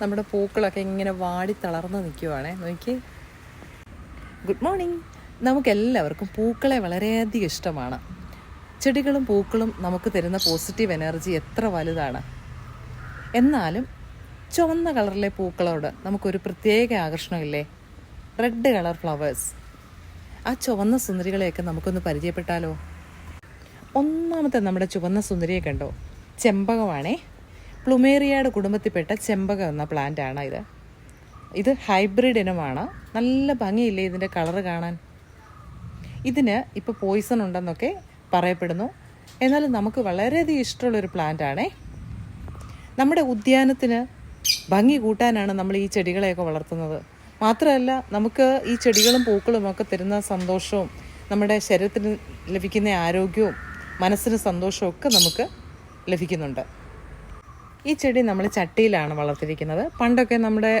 നമ്മുടെ പൂക്കളൊക്കെ ഇങ്ങനെ വാടി തളർന്ന് നിൽക്കുവാണേ നോക്കി. ഗുഡ് മോർണിംഗ് നമുക്കെല്ലാവർക്കും പൂക്കളെ വളരെയധികം ഇഷ്ടമാണ്. ചെടികളും പൂക്കളും നമുക്ക് തരുന്ന പോസിറ്റീവ് എനർജി എത്ര വലുതാണ്. എന്നാലും ചുവന്ന കളറിലെ പൂക്കളോട് നമുക്കൊരു പ്രത്യേക ആകർഷണമില്ലേ? റെഡ് കളർ ഫ്ലവേഴ്സ് ആ ചുവന്ന സുന്ദരികളെയൊക്കെ നമുക്കൊന്ന് പരിചയപ്പെട്ടാലോ? ഒന്നാമത്തെ നമ്മുടെ ചുവന്ന സുന്ദരിയെ കണ്ടോ? ചെമ്പകമാണേ. പ്ലുമേറിയയുടെ കുടുംബത്തിൽപ്പെട്ട ചെമ്പക എന്ന പ്ലാന്റ് ആണ് ഇത്. ഇത് ഹൈബ്രിഡ് ഇനമാണ്. നല്ല ഭംഗിയില്ലേ ഇതിന്റെ കളറ് കാണാൻ? ഇതിന് ഇപ്പോൾ പോയിസൺ ഉണ്ടെന്നൊക്കെ പറയപ്പെടുന്നു. എന്നാലും നമുക്ക് വളരെയധികം ഇഷ്ടമുള്ളൊരു പ്ലാന്റ് ആണേ. നമ്മുടെ ഉദ്യാനത്തിന് ഭംഗി കൂട്ടാനാണ് നമ്മൾ ഈ ചെടികളെയൊക്കെ വളർത്തുന്നത്. മാത്രമല്ല നമുക്ക് ഈ ചെടികളും പൂക്കളും ഒക്കെ തരുന്ന സന്തോഷവും നമ്മുടെ ശരീരത്തിന് ലഭിക്കുന്ന ആരോഗ്യവും മനസ്സിന് സന്തോഷവും ഒക്കെ നമുക്ക് ലഭിക്കുന്നുണ്ട്. ഈ ചെടി നമ്മൾ ചട്ടിയിലാണ് വളർത്തിയിരിക്കുന്നത് പണ്ടൊക്കെ നമ്മുടെ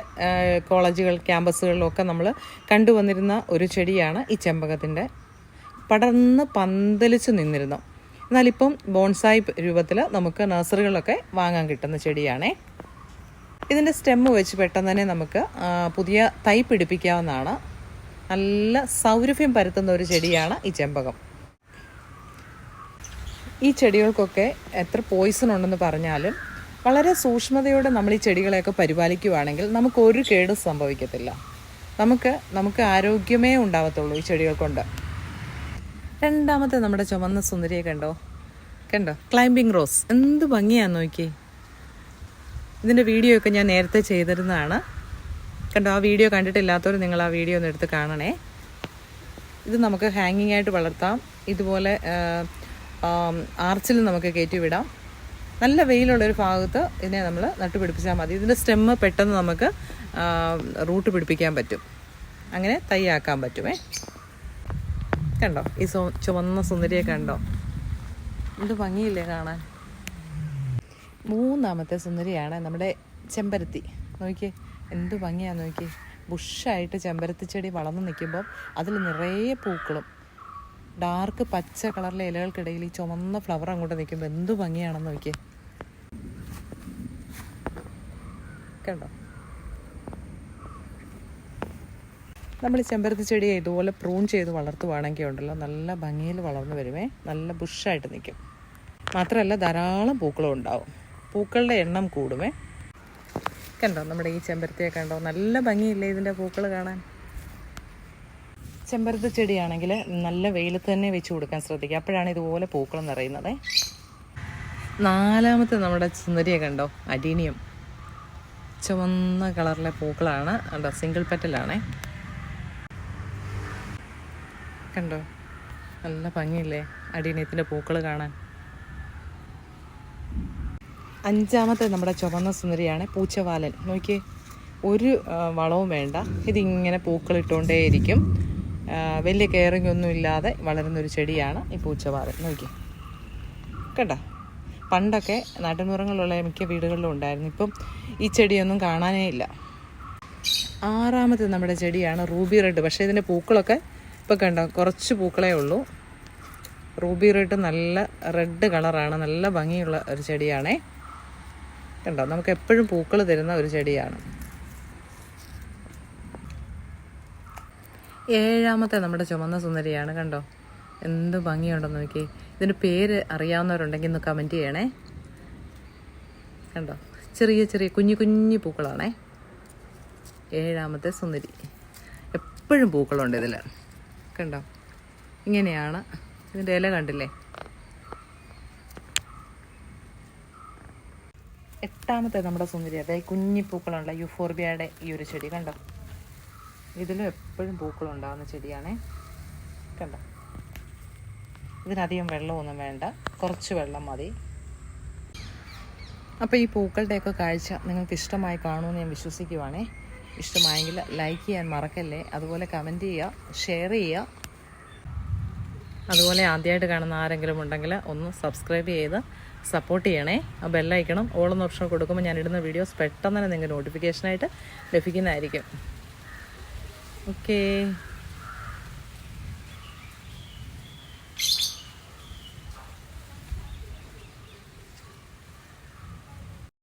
കോളേജുകൾ ക്യാമ്പസുകളിലൊക്കെ നമ്മൾ കണ്ടുവന്നിരുന്ന ഒരു ചെടിയാണ് ഈ ചെമ്പകത്തിന്റെ. പടർന്ന് പന്തലിച്ച് നിന്നിരുന്നു. എന്നാലിപ്പം ബോൺസായി രൂപത്തിൽ നമുക്ക് നഴ്സറികളൊക്കെ വാങ്ങാൻ കിട്ടുന്ന ചെടിയാണേ. ഇതിന്റെ സ്റ്റെമ്മ് വെച്ച് പെട്ടെന്ന് തന്നെ നമുക്ക് പുതിയ തൈ പിടിപ്പിക്കാവുന്നതാണ്. നല്ല സൗരഭ്യം പരത്തുന്ന ഒരു ചെടിയാണ് ഈ ചെമ്പകം. ഈ ചെടികൾക്കൊക്കെ എത്ര പോയിസൺ ഉണ്ടെന്ന് പറഞ്ഞാലും വളരെ സൂക്ഷ്മതയോടെ നമ്മൾ ഈ ചെടികളെയൊക്കെ പരിപാലിക്കുകയാണെങ്കിൽ നമുക്ക് ഒരു കേടും സംഭവിക്കത്തില്ല. നമുക്ക് നമുക്ക് ആരോഗ്യമേ ഉണ്ടാവത്തുള്ളൂ ഈ ചെടികൾ കൊണ്ട്. രണ്ടാമത്തെ നമ്മുടെ ചുമന്ന സുന്ദരിയെ കണ്ടോ? കണ്ടോ? ക്ലൈംബിംഗ് റോസ് എന്ത് ഭംഗിയാന്ന് നോക്കി ഇതിന്റെ വീഡിയോ ഒക്കെ ഞാൻ നേരത്തെ ചെയ്തിരുന്നതാണ്. കണ്ടോ ആ വീഡിയോ കണ്ടിട്ടില്ലാത്തവർ നിങ്ങൾ ആ വീഡിയോ ഒന്ന് എടുത്ത് കാണണേ. ഇത് നമുക്ക് ഹാങ്ങിങ് ആയിട്ട് വളർത്താം. ഇതുപോലെ ആർച്ചിൽ നമുക്ക് കയറ്റി വിടാം. നല്ല വെയിലുള്ള ഒരു ഭാഗത്ത് ഇതിനെ നമ്മൾ നട്ടുപിടിപ്പിച്ചാൽ മതി. ഇതിന്റെ സ്റ്റെമ്മ് പെട്ടെന്ന് നമുക്ക് റൂട്ട് പിടിപ്പിക്കാൻ പറ്റും. അങ്ങനെ തൈയാക്കാൻ പറ്റുമേ. കണ്ടോ? ഈ സോ ചുവന്ന സുന്ദരിയെ കണ്ടോ? എന്ത് ഭംഗിയില്ലേ കാണാൻ. മൂന്നാമത്തെ സുന്ദരിയാണ് നമ്മുടെ ചെമ്പരത്തി. നോക്കിയേ എന്ത് ഭംഗിയാണ് നോക്കിയേ. ബുഷായിട്ട് ചെമ്പരത്തി ചെടി വളർന്നു നിൽക്കുമ്പോൾ അതിൽ നിറയെ പൂക്കളും ഡാർക്ക് പച്ച കളറിലെ ഇലകൾക്കിടയിൽ ഈ ചുമന്ന ഫ്ലവർ അങ്ങോട്ട് നിൽക്കുമ്പോൾ എന്ത് ഭംഗിയാണെന്ന് നോക്കിയേ. കണ്ടോ? നമ്മൾ ചെമ്പരത്തി ചെടിയെ ഇതുപോലെ പ്രൂൺ ചെയ്ത് വളർത്തുവാണെങ്കിൽ ഉണ്ടല്ലോ നല്ല ഭംഗിയിൽ വളർന്നു വരുമേ നല്ല ബുഷായിട്ട് നിൽക്കും. മാത്രമല്ല ധാരാളം പൂക്കളും ഉണ്ടാവും. പൂക്കളുടെ എണ്ണം കൂടുമേ. കണ്ടോ നമ്മുടെ ഈ ചെമ്പരത്തിയെ കണ്ടോ നല്ല ഭംഗിയില്ലേ ഇതിന്റെ പൂക്കൾ കാണാൻ? ചെമ്പരത്തി ചെടിയാണെങ്കിൽ നല്ല വെയിലത്ത് തന്നെ വെച്ച് കൊടുക്കാൻ ശ്രദ്ധിക്കുക. അപ്പോഴാണ് ഇതുപോലെ പൂക്കൾ നിറയുന്നത്. നാലാമത്തെ നമ്മുടെ സുന്ദരിയെ കണ്ടോ അഡീനിയം ചുവന്ന കളറിലെ പൂക്കളാണ്. കണ്ടോ സിംഗിൾ പെറ്റലാണേ കണ്ടോ? നല്ല ഭംഗിയില്ലേ അടിയനത്തിന്റെ പൂക്കൾ കാണാൻ? അഞ്ചാമത്തെ നമ്മുടെ ചുവന്ന സുന്ദരിയാണ് പൂച്ചവാലൻ. നോക്കിയേ ഒരു വളവും വേണ്ട. ഇതിങ്ങനെ പൂക്കളിട്ടുകൊണ്ടേയിരിക്കും വലിയ കെയറിംഗ് ഒന്നും വളരുന്നൊരു ചെടിയാണ് ഈ പൂച്ചവാലൻ. നോക്കി കണ്ടോ? പണ്ടൊക്കെ നാട്ടുനിറങ്ങളുള്ള മിക്ക വീടുകളിലും ഉണ്ടായിരുന്നു. ഇപ്പം ഈ ചെടിയൊന്നും കാണാനേ ഇല്ല. ആറാമത്തെ നമ്മുടെ ചെടിയാണ് റൂബി റെഡ്. പക്ഷേ ഇതിന്റെ പൂക്കളൊക്കെ ഇപ്പം കണ്ടോ? കുറച്ച് പൂക്കളേ ഉള്ളൂ. റൂബി റെഡ് നല്ല റെഡ് കളറാണ്. നല്ല ഭംഗിയുള്ള ഒരു ചെടിയാണേ. കണ്ടോ? നമുക്ക് എപ്പോഴും പൂക്കൾ തരുന്ന ഒരു ചെടിയാണ്. ഏഴാമത്തെ നമ്മുടെ ചുമന്ന സുന്ദരിയാണ്. കണ്ടോ? എന്ത് ഭംഗിയുണ്ടെന്ന് നോക്കി ഇതിന്റെ പേര് അറിയാവുന്നവരുണ്ടെങ്കിൽ ഒന്ന് കമന്റ് ചെയ്യണേ. കണ്ടോ? ചെറിയ ചെറിയ കുഞ്ഞു കുഞ്ഞു പൂക്കളാണേ. ഏഴാമത്തെ സുന്ദരി. എപ്പോഴും പൂക്കളുണ്ട് ഇതിൽ കണ്ടോ? ഇങ്ങനെയാണ്. ഇതിന്റെ ഇല കണ്ടില്ലേ? എട്ടാമത്തെ നമ്മുടെ സുന്ദരി. അതായത് കുഞ്ഞി പൂക്കളുള്ള യുഫോർബിയയുടെ ഈ ഒരു ചെടി. കണ്ടോ? ഇതിലും എപ്പോഴും പൂക്കളുണ്ടാകുന്ന ചെടിയാണേ. കണ്ടോ? ഇതിനധികം വെള്ളമൊന്നും വേണ്ട. കുറച്ച് വെള്ളം മതി. അപ്പോൾ ഈ പൂക്കളുടെയൊക്കെ കാഴ്ച നിങ്ങൾക്ക് ഇഷ്ടമായി കാണുമെന്ന് ഞാൻ വിശ്വസിക്കുവാണേ. ഇഷ്ടമായെങ്കിൽ ലൈക്ക് ചെയ്യാൻ മറക്കല്ലേ? അതുപോലെ കമന്റ് ചെയ്യുക ഷെയർ ചെയ്യുക. അതുപോലെ ആദ്യമായിട്ട് കാണുന്ന ആരെങ്കിലും ഉണ്ടെങ്കിൽ ഒന്ന് സബ്സ്ക്രൈബ് ചെയ്ത് സപ്പോർട്ട് ചെയ്യണേ. ആ ബെല്ലൈക്കണം ഓളെന്ന ഓപ്ഷൻ കൊടുക്കുമ്പോൾ ഞാൻ ഇടുന്ന വീഡിയോസ് പെട്ടെന്ന് തന്നെ നിങ്ങൾക്ക് നോട്ടിഫിക്കേഷനായിട്ട് ലഭിക്കുന്നതായിരിക്കും. ഓക്കേ